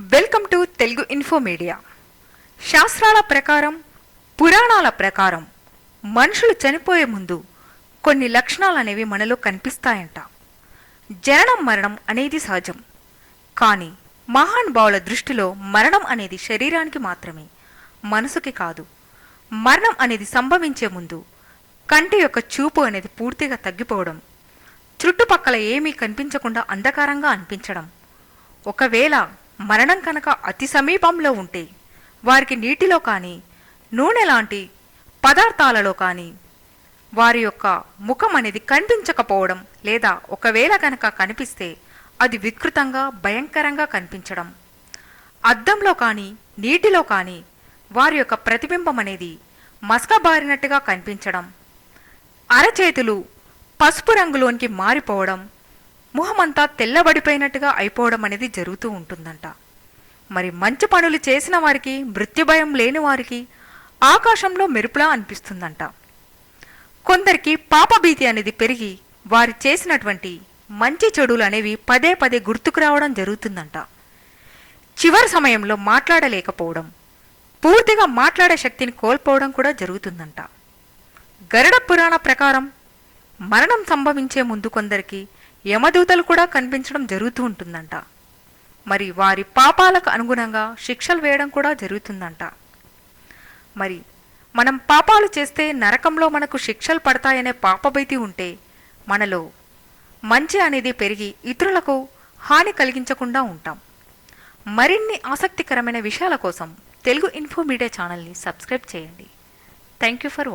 Welcome to Telugu info media శాస్త్రాల ప్రకారం పురాణాల ప్రకారం మనుషులు చనిపోయే ముందు కొన్ని లక్షణాలు అనేవి మనలో కనిపిస్తాయంట. జననం మరణం అనేది సహజం. కానీ మహానుభావుల దృష్టిలో మరణం అనేది శరీరానికి మాత్రమే మనసుకి కాదు. మరణం అనేది సంభవించే ముందు కంటి యొక్క చూపు అనేది పూర్తిగా తగ్గిపోవడం చుట్టుపక్కల ఏమీ కనిపించకుండా అంధకారంగా అనిపించడం. ఒకవేళ మరణం కనుక అతి సమీపంలో ఉంటే వారికి నీటిలో కానీ నూనె లాంటి పదార్థాలలో కానీ వారి యొక్క ముఖం అనేది కనిపించకపోవడం లేదా ఒకవేళ కనుక కనిపిస్తే అది వికృతంగా భయంకరంగా కనిపించడం. అద్దంలో కానీ నీటిలో కానీ వారి యొక్క ప్రతిబింబం అనేది మసకబారినట్టుగా కనిపించడం. అరచేతులు పసుపు రంగులోనికి మారిపోవడం మొహమంతా తెల్లబడిపోయినట్టుగా అయిపోవడం అనేది జరుగుతూ ఉంటుందంట. మరి మంచి పనులు చేసిన వారికి మృత్యుభయం లేని వారికి ఆకాశంలో మెరుపులా అనిపిస్తుందంట. కొందరికి పాపభీతి అనేది పెరిగి వారు చేసినటువంటి మంచి చెడులు అనేవి పదే పదే గుర్తుకు రావడం జరుగుతుందంట. చివరి సమయంలో మాట్లాడలేకపోవడం పూర్తిగా మాట్లాడే శక్తిని కోల్పోవడం కూడా జరుగుతుందంట. గరుడ పురాణ ప్రకారం మరణం సంభవించే ముందు కొందరికి యమదూతలు కూడా కనిపించడం జరుగుతూ ఉంటుందంట. మరి వారి పాపాలకు అనుగుణంగా శిక్షలు వేయడం కూడా జరుగుతుందంట. మరి మనం పాపాలు చేస్తే నరకంలో మనకు శిక్షలు పడతాయనే పాపభీతి ఉంటే మనలో మంచి అనేది పెరిగి ఇతరులకు హాని కలిగించకుండా ఉంటాం. మరిన్ని ఆసక్తికరమైన విషయాల కోసం తెలుగు ఇన్ఫో మీడియా ఛానల్ని సబ్స్క్రైబ్ చేయండి. Thank you for